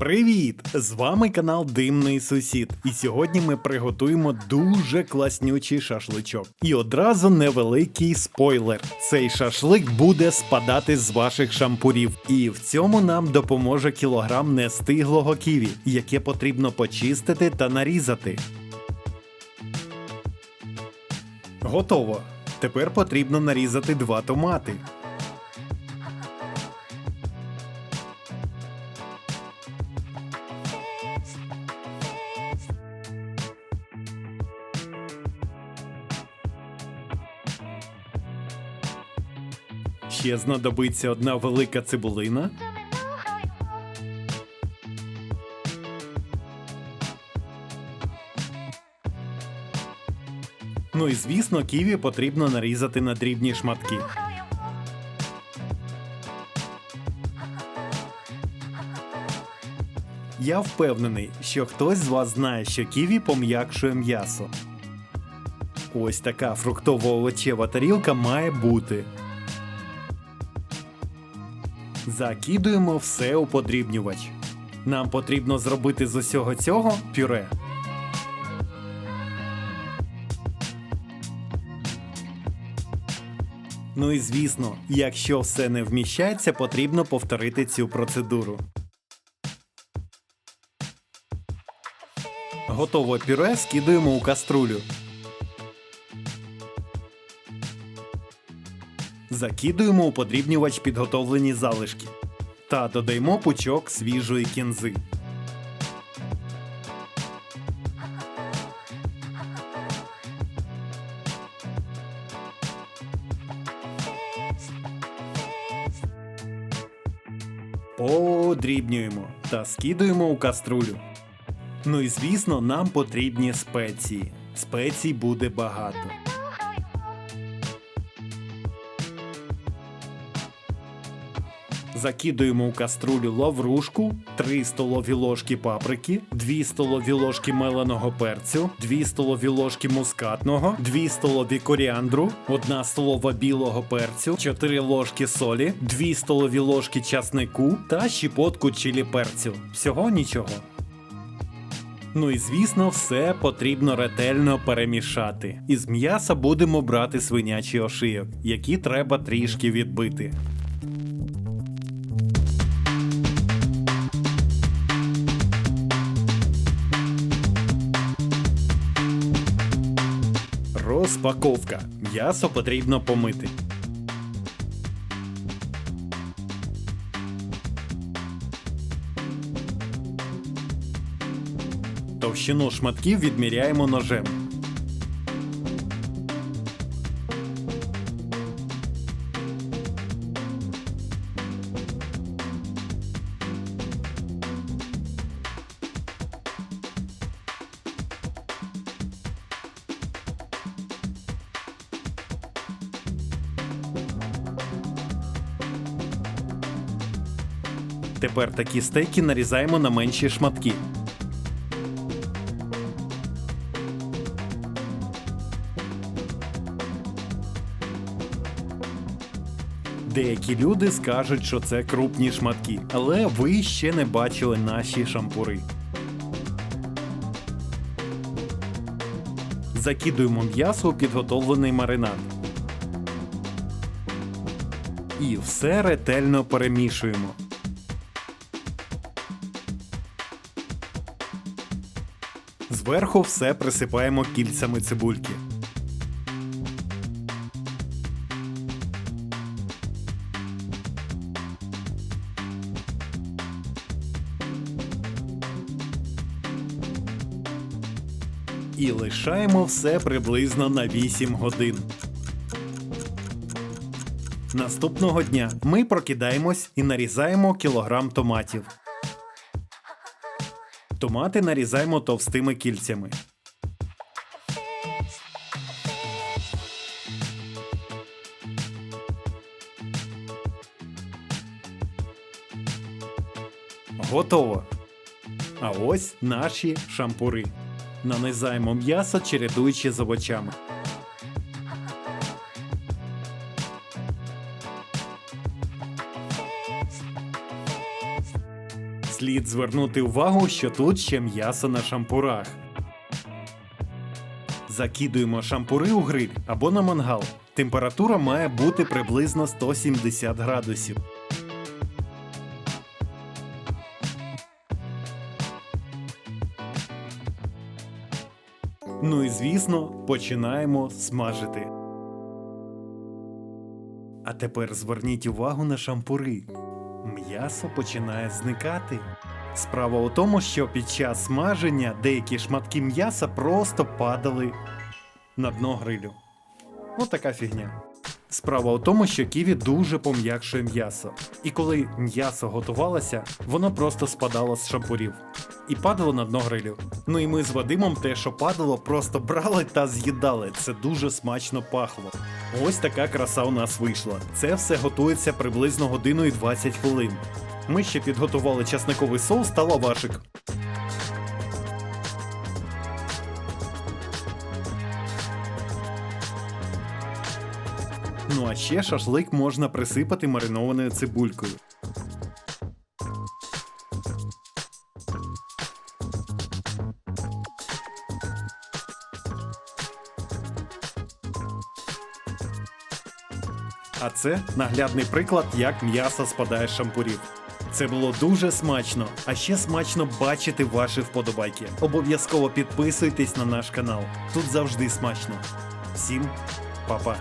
Привіт! З вами канал Димний Сусід. І сьогодні ми приготуємо дуже класнючий шашличок. І одразу невеликий спойлер: цей шашлик буде спадати з ваших шампурів. І в цьому нам допоможе кілограм нестиглого ківі, яке потрібно почистити та нарізати. Готово. Тепер потрібно нарізати два томати. Ще знадобиться одна велика цибулина. Ну і звісно, ківі потрібно нарізати на дрібні шматки. Я впевнений, що хтось з вас знає, що ківі пом'якшує м'ясо. Ось така фруктово-овочева тарілка має бути. Закидуємо все у подрібнювач. Нам потрібно зробити з усього цього пюре. Ну і звісно, якщо все не вміщається, потрібно повторити цю процедуру. Готове пюре скидуємо у каструлю. Закидуємо у подрібнювач підготовлені залишки та додаємо пучок свіжої кінзи. Подрібнюємо та скидуємо у каструлю. Ну і звісно, нам потрібні спеції. Спецій буде багато. Закидуємо у каструлю лаврушку, 3 столові ложки паприки, 2 столові ложки меленого перцю, 2 столові ложки мускатного, 2 столові коріандру, 1 столова білого перцю, 4 ложки солі, 2 столові ложки часнику та щепотку чилі перцю. Всього нічого. Ну і звісно, все потрібно ретельно перемішати. Із м'яса будемо брати свинячий ошийок, які треба трішки відбити. Розпаковка. М'ясо потрібно помити. Товщину шматків відміряємо ножем. Тепер такі стейки нарізаємо на менші шматки. Деякі люди скажуть, що це крупні шматки, але ви ще не бачили наші шампури. Закидуємо м'ясо у підготовлений маринад. І все ретельно перемішуємо. Зверху все присипаємо кільцями цибульки. І лишаємо все приблизно на 8 годин. Наступного дня ми прокидаємось і нарізаємо кілограм томатів. Томати нарізаємо товстими кільцями. Готово. А ось наші шампури. Нанизаємо м'ясо, чередуючи з овочами. Слід звернути увагу, що тут ще м'ясо на шампурах. Закидуємо шампури у гриль або на мангал. Температура має бути приблизно 170 градусів. Ну і звісно, починаємо смажити. А тепер зверніть увагу на шампури. М'ясо починає зникати. Справа у тому, що під час смаження деякі шматки м'яса просто падали на дно грилю. Ось така фігня. Справа у тому, що ківі дуже пом'якшує м'ясо. І коли м'ясо готувалося, воно просто спадало з шампурів і падало на дно грилю. Ну і ми з Вадимом те, що падало, просто брали та з'їдали. Це дуже смачно пахло. Ось така краса у нас вийшла. Це все готується приблизно годину і 20 хвилин. Ми ще підготували часниковий соус та лавашик. А ще шашлик можна присипати маринованою цибулькою. А це наглядний приклад, як м'ясо спадає з шампурів. Це було дуже смачно, а ще смачно бачити ваші вподобайки. Обов'язково підписуйтесь на наш канал. Тут завжди смачно. Всім па-па!